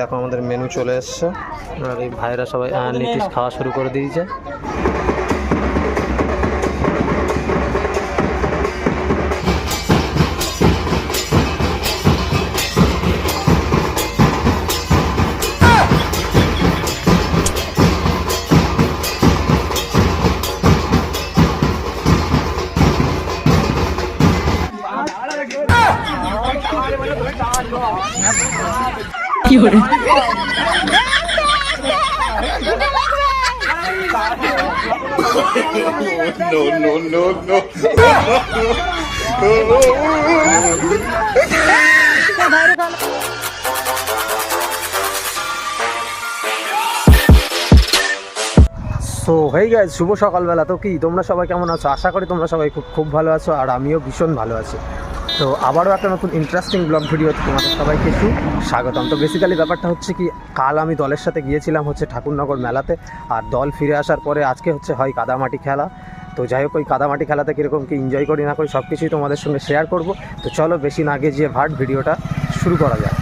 দেখো আমাদের মেনু চলে এসছে। আর এই ভাইরা সবাই নীতিশ খাওয়া শুরু করে দিয়েছে। সো হেই গাইজ শুভ সকালবেলা। তো কি, তোমরা সবাই কেমন আছো? আশা করি তোমরা সবাই খুব খুব ভালো আছো, আর আমিও ভীষণ ভালো আছি। তো আবারও একটা নতুন ইন্টারেস্টিং ব্লগ ভিডিওতে তোমাদের সবাইকে একটু স্বাগতম। তো বেসিক্যালি ব্যাপারটা হচ্ছে কি, কাল আমি দলের সাথে গিয়েছিলাম হচ্ছে ঠাকুরনগর মেলাতে, আর দল ফিরে আসার পরে আজকে হচ্ছে হয় কাদামাটি খেলা। তো যাই হোক, ওই কাদামাটি খেলাতে কীরকম কি এনজয় করি না করি সব কিছুই তোমাদের সঙ্গে শেয়ার করব। তো চলো বেশি না গিয়ে ভাট, ভিডিওটা শুরু করা যাক।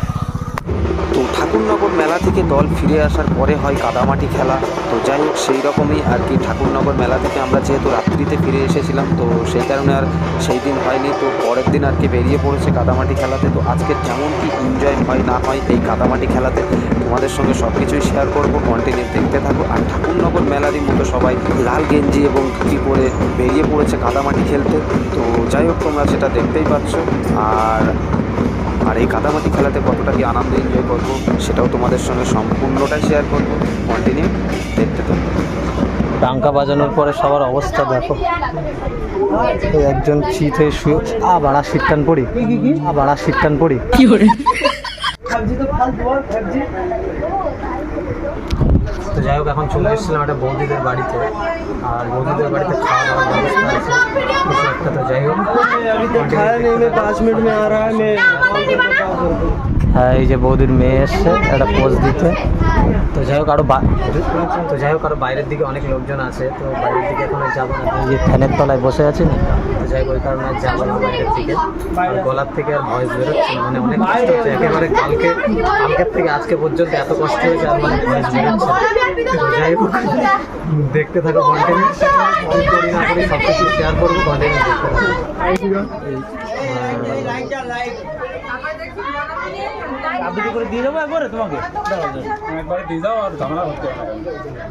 ঠাকুরনগর মেলা থেকে দল ফিরে আসার পরে হয় কাদামাটি খেলা। তো যাই হোক, সেই রকমই আর কি ঠাকুরনগর মেলা থেকে আমরা যেহেতু রাত্রিতে ফিরে এসেছিলাম, তো সেই কারণে আর সেই দিন হয়নি। তো পরের দিন আর কি বেরিয়ে পড়েছে কাদামাটি খেলাতে। তো আজকে যেমন কি এনজয় হয় না হয়, এই কাদামাটি খেলাতে তোমাদের সঙ্গে সব কিছুই শেয়ার করব। কন্টিনিউ দেখতে থাকো। আর ঠাকুরনগর মেলারই মতো সবাই লাল গেঞ্জি এবং ধুতি পরে বেরিয়ে পড়েছে কাদামাটি খেলতে। তো যাই হোক, তোমরা সেটা দেখতেই পাচ্ছ। আর আর এই কাদামাটি খেলাতে কতটা কি আনন্দ এনজয় করব সেটাও তোমাদের সঙ্গে সম্পূর্ণটাই শেয়ার করব। কন্টিনিউ দেখতে থাকব টাঙ্কা বাজানোর পরে সবার অবস্থা দেখো। একজন চিত হয়ে শুয়ে আ বাড়া শীতটান পড়ি আ বাড়া শীতটান পড়ি। তো যাই হোক এখন চলে এসেছিলাম একটা বৌদিদের বাড়িতে আর বৌদিদের বাড়িতে খাওয়া দাওয়ার ব্যবস্থা আছে কিছু একটা তো যাই হোক पाँच मिनट में आ रहा है मैं হ্যাঁ এই যে বৌদির মেয়ে এসছে, একটা পোজ দিতে। তো যাই হোক আরও তো যাই হোক আরও বাইরের দিকে অনেক লোকজন আছে, তো বাইরের দিকে এখন আর যাব না। যে ফ্যানের তলায় বসে আছি না, তো যাই হোক, ওই কারণে আর যাব না বাইরের দিকে। আর গলার থেকে আর ভয়েস বেরোচ্ছে মানে অনেক কষ্ট হচ্ছে। একেবারে কালকে কালকের থেকে আজকে পর্যন্ত এত কষ্ট হয়েছে, আর মানে ভয়েস বেরোচ্ছে তো যাই হোক, দেখতে থাকো কন্টেন্ট করি সব কিছু শেয়ার করব কন্টেন্ট দেখতে থাকো।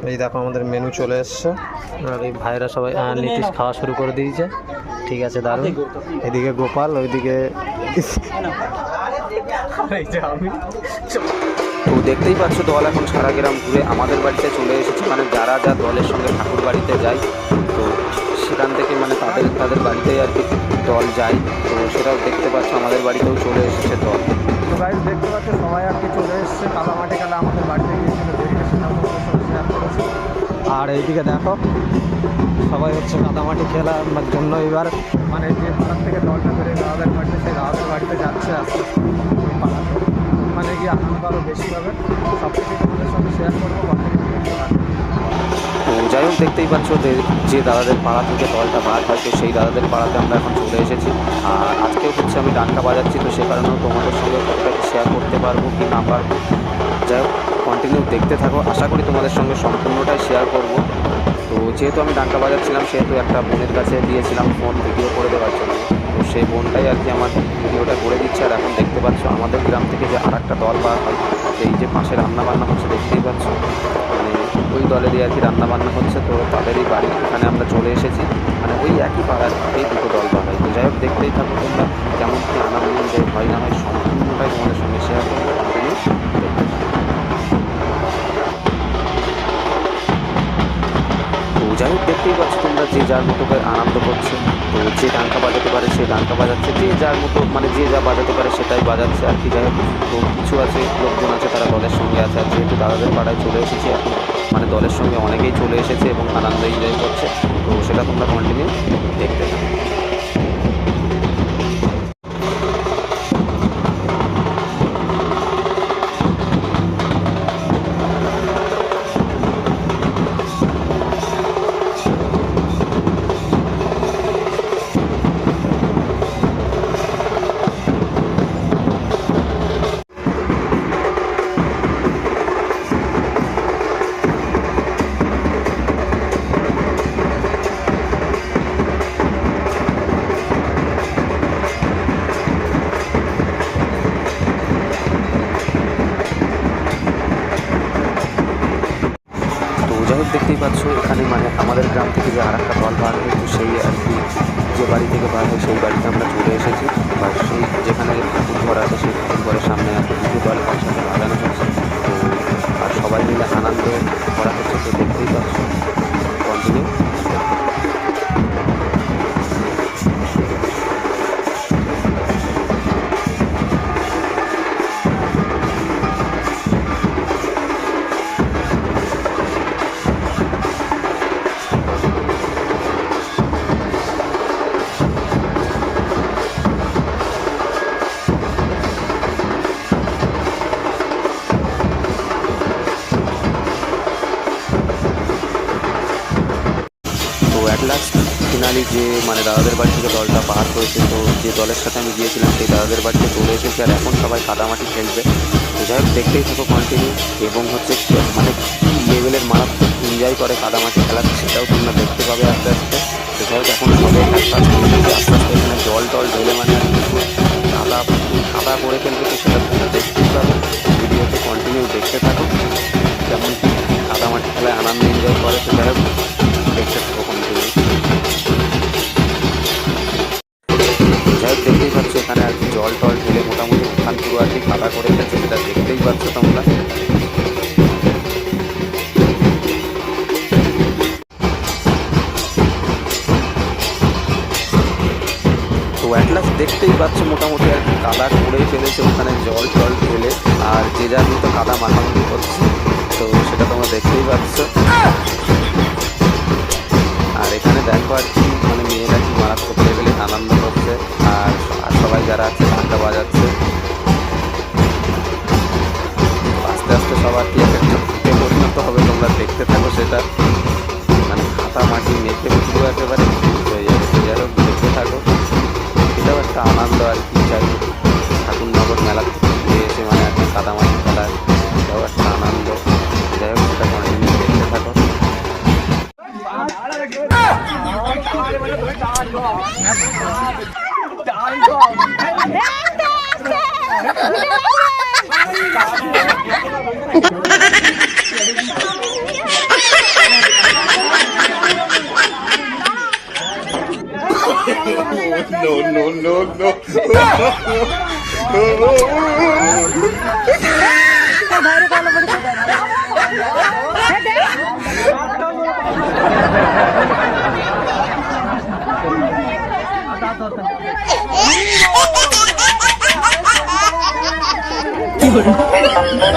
এই দেখো আমাদের মেনু চলে এসছে। আর এই ভাইরা সবাই নীতিশ খাওয়া শুরু করে দিয়েছে। ঠিক আছে দারুণ। এদিকে গোপাল ওইদিকে তো দেখতেই পাচ্ছ দল এখন সারা গ্রাম ঘুরে আমাদের বাড়িতে চলে এসেছে। মানে যারা যা দলের সঙ্গে ঠাকুর বাড়িতে যায় তো সেখান থেকে মানে তাদের তাদের বাড়িতেই আর কি দল যায়। তো সেটাও দেখতে পাচ্ছ, আমাদের বাড়িতেও চলে এসেছে দল। তো গাইজ দেখতে পাচ্ছ, সবাই আর কি চলে এসছে। কাদামাটি খেলা আমাদের বাড়িতে গিয়েছিল আর এইদিকে দেখো, সবাই হচ্ছে কাদামাটি খেলার জন্য এবার মানে যে পাড়ার থেকে দলটা বেরিয়ে দাদাদের বাড়িতে সেই দাদাদের বাড়িতে যাচ্ছে আস্তে মানে গিয়ে আনন্দ আরও বেশি হবে। সব কিছু তোমাদের সঙ্গে শেয়ার করব। যাই হোক, দেখতেই পাচ্ছ যে দাদাদের পাড়া থেকে দলটা বার হয়, তো সেই দাদাদের পাড়াতে আমরা এখন চলে এসেছি। আর আজকেও হচ্ছে আমি ডান্ডা বাজাচ্ছি, তো সে কারণেও তোমাদের সঙ্গে কতটা শেয়ার করতে পারব কি না পারব। যাই হোক কন্টিনিউ দেখতে থাকো। আশা করি তোমাদের সঙ্গে সম্পূর্ণটাই শেয়ার করব। তো যেহেতু আমি ডান্ডা বাজাচ্ছিলাম, সেহেতু একটা বোনের কাছে দিয়েছিলাম ফোন ভিডিও করে দেওয়ার জন্য। তো সেই বোনটাই আর কি আমার ভিডিওটা করে দিচ্ছে। আর এখন দেখতে পাচ্ছ, আমাদের গ্রাম থেকে যে আর একটা দল বার হয়, সেই যে পাশে রান্না বান্না হচ্ছে, দেখতেই পাচ্ছ। ওই দলেরই আর কি রান্না বান্না হচ্ছে, তো তাদেরই বাড়ি এখানে আমরা চলে এসেছি। মানে ওই একই পাড়ার এই দুটো দল হয় তো যাই হোক, দেখতেই থাকো তোমরা কেমন কি আনন্দ হয় না হয় সম্পূর্ণটাই তোমাদের সঙ্গে শেয়ার করব। যাই হোক, দেখতেই পাচ্ছ তোমরা যে যার মতো করে আনন্দ করছে। তো যে ডাঙ্কা বাজাতে পারে সে ডাঙ্কা বাজাচ্ছে, যে যার মতো মানে যে যা বাজাতে পারে সেটাই বাজাচ্ছে আর কি। যাই হোক, তো কিছু আছে, লোকজন আছে তারা দলের সঙ্গে আছে আর যেহেতু দাদাদের পাড়ায় চলে এসেছি এখন। মানে দলের সঙ্গে অনেকেই চলে এসেছে এবং আনন্দ এনজয় করছে। তো সেটা তোমরা কন্টিনিউ দেখতে থাকো। অ্যাট লাস্ট ফিনালি যে মানে দাদাদের বাড়ি থেকে দলটা পার করেছে তো যে দলের সাথে আমি গিয়েছিলাম, সেই দাদাদের বাড়িতে চলে এসেছি আর এখন সবাই কাদামাটি খেলবে। তো যাই হোক, দেখতেই থাকো কন্টিনিউ এবং হচ্ছে মানে লেভেলের মারাত্মক এনজয় করে কাদামাটি খেলা, সেটাও তোমরা দেখতে পাবে আস্তে আস্তে। তো যাই হোক, এখন করে আস্তে আস্তে এখানে জল টল ঢেলে মানে কাদা কাদা করে ফেলবে তো সেটা দেখতেই পাবে। ভিডিওতে কন্টিনিউ দেখতে থাকো। যেমন কাদামাটি খেলায় আনন্দ এনজয় করে যাই হোক। দেখতে দেখতেই পাচ্ছ এখানে আর কি জল টল ঢেলে মোটামুটি ওখান পুরো আর কি কাদা করে ফেলছে সেটা দেখতেই পাচ্ছ তোমরা। তো অ্যাট দেখতেই পাচ্ছ মোটামুটি আর কি কাদা করেই ফেলেছে ওখানে জল টল ঢেলে, আর যে যার মতো কাদা মাখামাখি করছে, তো সেটা তোমরা দেখতেই পাচ্ছ। এখানে দেখো আর কি মানে মেয়েরা কি মারাত্মক লেভেলে আনন্দ করছে, আর সবাই যারা আছে ঢাকা বাজাচ্ছে। no, no, no, no. কি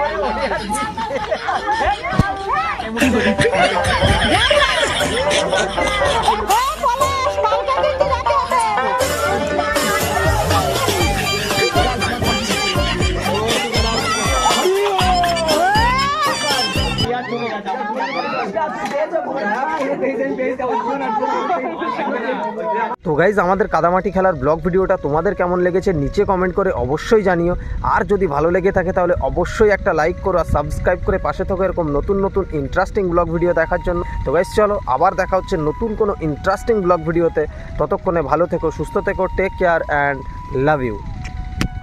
পলাশ, কালকে তো গাইজ আমাদের কাদামাটি খেলার ব্লগ ভিডিওটা তোমাদের কেমন লেগেছে নিচে কমেন্ট করে অবশ্যই জানিও। আর যদি ভালো লেগে থাকে তাহলে অবশ্যই একটা লাইক করো আর সাবস্ক্রাইব করে পাশে থাকো এরকম নতুন নতুন ইন্টারেস্টিং ব্লগ ভিডিও দেখার জন্য। তো গাইজ চলো, আবার দেখা হচ্ছে নতুন কোনো ইন্টারেস্টিং ব্লগ ভিডিওতে ততক্ষণে ভালো থেকো, সুস্থ থেকো take care and love you